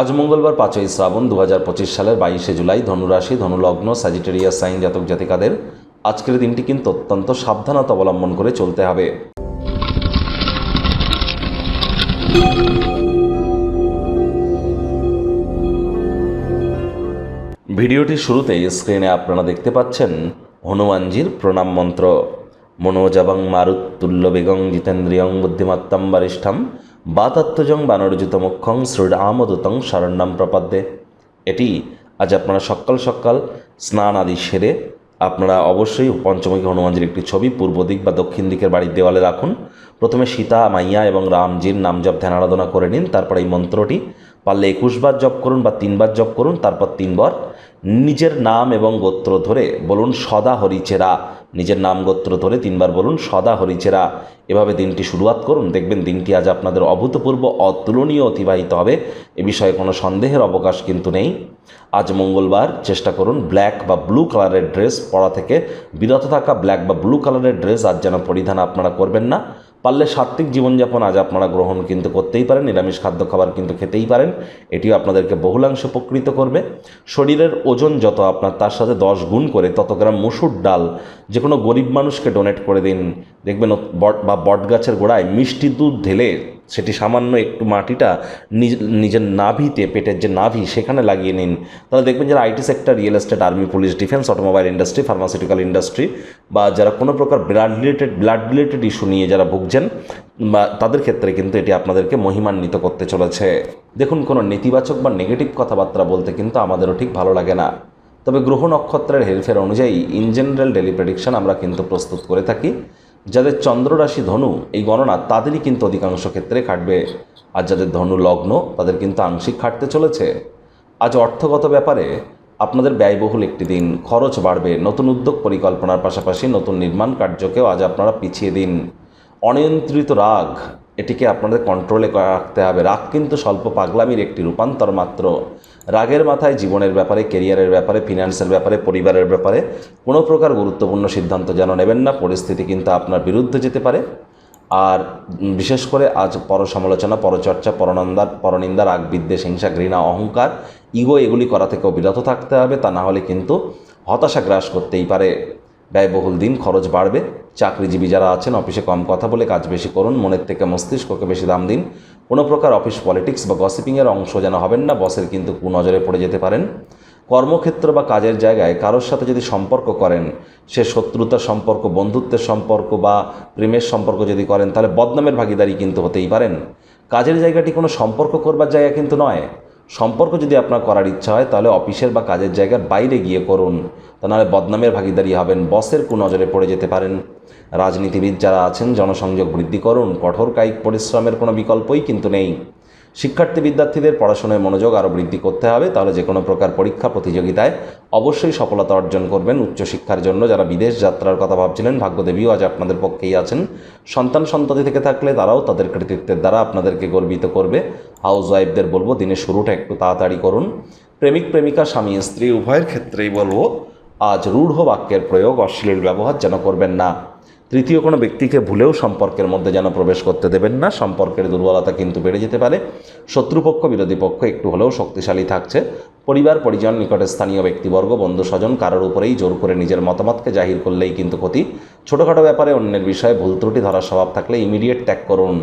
আজ মঙ্গলবার পাঁচই শ্রাবণ দু হাজার পঁচিশ সালের বাইশে জুলাই ধনুরাশি, ধনুলগ্ন স্যাজিটেরিয়াস সাইন জাতক জাতিকাদের আজকের দিনটি কিন্তু অত্যন্ত সাবধানতা অবলম্বন করে চলতে হবে। ভিডিওটির শুরুতে স্ক্রিনে আপনারা দেখতে পাচ্ছেন হনুমানজির প্রণাম মন্ত্র। মনোজাবং মারুত্তুল্য বেগং জিতেন্দ্রিয়ং বুদ্ধিমত্তম বরিষ্ঠম বাতাত্মজং বানরযুতমুখং শ্রীরামদূতং শরণ্যম প্রপাদ্যে। এটি আজ আপনারা সকাল সকাল স্নান আদি সেরে আপনারা অবশ্যই পঞ্চমুখী হনুমানজির একটি ছবি পূর্ব দিক বা দক্ষিণ দিকের বাড়ির দেওয়ালে রাখুন। প্রথমে সীতা, মাইয়া এবং রামজির নাম জপ ধ্যান আরাধনা করে নিন, তারপর এই মন্ত্রটি। পারলে একুশবার জপ করুন বা তিনবার জপ করুন, তারপর তিনবার নিজের নাম এবং গোত্র ধরে বলুন, সদা হরিচেরা। নিজের নাম গোত্র ধরে তিনবার বলুন, সদা হরিচেরা। এভাবে দিনটি শুরুয়াত করুন, দেখবেন দিনটি আজ আপনাদের অভূতপূর্ব, অতুলনীয় অতিবাহিত হবে। এ বিষয়ে কোনো সন্দেহের অবকাশ কিন্তু নেই। আজ মঙ্গলবার, চেষ্টা করুন ব্ল্যাক বা ব্লু কালারের ড্রেস পরা থেকে। বিরত থাকা ব্ল্যাক বা ব্লু কালারের ড্রেস আজ যেন পরিধান আপনারা করবেন না। পারলে সাত্ত্বিক জীবনযাপন আজ আপনারা গ্রহণ কিন্তু করতেই পারেন, নিরামিষ খাদ্য খাবার কিন্তু খেতেই পারেন। এটিও আপনাদেরকে বহুলাংশ উপকৃত করবে। শরীরের ওজন যত আপনার তার সাথে দশ গুণ করে তত গ্রাম মুসুর ডাল যে কোনো গরিব মানুষকে ডোনেট করে দিন। দেখবেন বা বট গাছের গোড়ায় মিষ্টি দুধ ঢেলে সেটি সামান্য একটু মাটিটা নিজ- নিজের নাভিতে, পেটের যে নাভি, সেখানে লাগিয়ে নিন। তাহলে দেখবেন যারা IT sector, real estate, army, police, defence, automobile industry, pharmaceutical industry, বা যারা কোনো প্রকার blood related blood related issue নিয়ে যারা ভুগছেন, বা তাদের ক্ষেত্রে কিন্তু এটি আপনাদেরকে মহিমান্বিত করতে চলেছে। দেখুন, কোনো নেতিবাচক বা নেগেটিভ কথাবার্তা বলতে কিন্তু আমাদেরও ঠিক ভালো লাগে না। তবে গ্রহ নক্ষত্রের হেরফের অনুযায়ী ইন জেনারেল ডেলি প্রেডিকশন আমরা কিন্তু প্রস্তুত করে থাকি। যাদের চন্দ্ররাশি ধনু, এই গণনা তাদেরই কিন্তু অধিকাংশ ক্ষেত্রে খাটবে। আর যাদের ধনু লগ্ন, তাদের কিন্তু আংশিক খাটতে চলেছে। আজ অর্থগত ব্যাপারে আপনাদের ব্যয়বহুল একটি দিন। খরচ বাড়বে, নতুন উদ্যোগ পরিকল্পনার পাশাপাশি নতুন নির্মাণ কার্যকেও আজ আপনারা পিছিয়ে দিন। অনিয়ন্ত্রিত রাগ, এটিকে আপনাদের কন্ট্রোলে রাখতে হবে। রাগ কিন্তু স্বল্প পাগলামির একটি রূপান্তর মাত্র। রাগের মাথায় জীবনের ব্যাপারে কেরিয়ারের ব্যাপারে, ফিনান্সের ব্যাপারে, পরিবারের ব্যাপারে কোনো প্রকার গুরুত্বপূর্ণ সিদ্ধান্ত যেন নেবেন না। পরিস্থিতি কিন্তু আপনার বিরুদ্ধে যেতে পারে। আর বিশেষ করে আজ পর সমালোচনা পরচর্চা পরনন্দার পরনিন্দা, রাগ, বিদ্বেষ, হিংসা, ঘৃণা, অহংকার, ইগো এগুলি করা থেকেও বিরত থাকতে হবে। তা না হলে কিন্তু হতাশা গ্রাস করতেই পারে। ব্যয়বহুল দিন, খরচ বাড়বে। চাকরিজীবী যারা আছেন, অফিসে কম কথা বলে কাজ বেশি করুন, মনের থেকে মস্তিষ্ককে বেশি দাম দিন। কোনো প্রকার অফিস পলিটিক্স বা গসিপিংয়ের অংশ যেন হবেন না, বসের কিন্তু কুনজরে পড়ে যেতে পারেন। কর্মক্ষেত্র বা কাজের জায়গায় কারোর সাথে যদি সম্পর্ক করেন, সে শত্রুতার সম্পর্ক, বন্ধুত্বের সম্পর্ক বা প্রেমের সম্পর্ক যদি করেন, তাহলে বদনামের ভাগিদারি কিন্তু হতেই পারেন। কাজের জায়গাটি কোনো সম্পর্ক করবার জায়গা কিন্তু নয়। সম্পর্ক যদি আপনার করার ইচ্ছা হয়, তাহলে অফিসের বা কাজের জায়গার বাইরে গিয়ে করুন। তা নাহলে বদনামের ভাগিদারি হবেন, বসের কুনজরে পড়ে যেতে পারেন। রাজনীতিবিদ যারা আছেন, জনসংযোগ বৃদ্ধি করুন, কঠোর কায়িক পরিশ্রমের কোনো বিকল্পই কিন্তু নেই। শিক্ষার্থী বিদ্যার্থীদের পড়াশোনায় মনোযোগ আরও বৃদ্ধি করতে হবে, তাহলে যে কোনো প্রকার পরীক্ষা প্রতিযোগিতায় অবশ্যই সফলতা অর্জন করবেন উচ্চশিক্ষার জন্য। যারা বিদেশ যাত্রার কথা ভাবছিলেন, ভাগ্যদেবীও আজ আপনাদের পক্ষেই আছেন। সন্তান সন্ততি থেকে থাকলে তারাও তাদের কৃতিত্বের দ্বারা আপনাদেরকে গর্বিত করবে। হাউস ওয়াইফদের বলব দিনের শুরুটা একটু তাড়াতাড়ি করুন। প্রেমিক, প্রেমিকা, স্বামী, স্ত্রী, উভয়ের ক্ষেত্রেই বলব, আজ রূঢ় বাক্যের প্রয়োগ অশ্লীল ব্যবহার যেন করবেন না। তৃতীয় কোনো ব্যক্তিকে ভুলেও সম্পর্কের মধ্যে যেন প্রবেশ করতে দেবেন না, সম্পর্কের দুর্বলতা কিন্তু বেড়ে যেতে পারে। শত্রুপক্ষ, বিরোধী পক্ষ একটু হলেও শক্তিশালী থাকছে। পরিবার, পরিজন, নিকটে স্থানীয় ব্যক্তিবর্গ, বন্ধু, স্বজন কারোর উপরেই জোর করে নিজের মতামতকে জাহির করলেই কিন্তু ক্ষতি। ছোটোখাটো ব্যাপারে অন্যের বিষয়ে ভুল ত্রুটি ধরার স্বভাব থাকলে ইমিডিয়েট ত্যাগ করুন।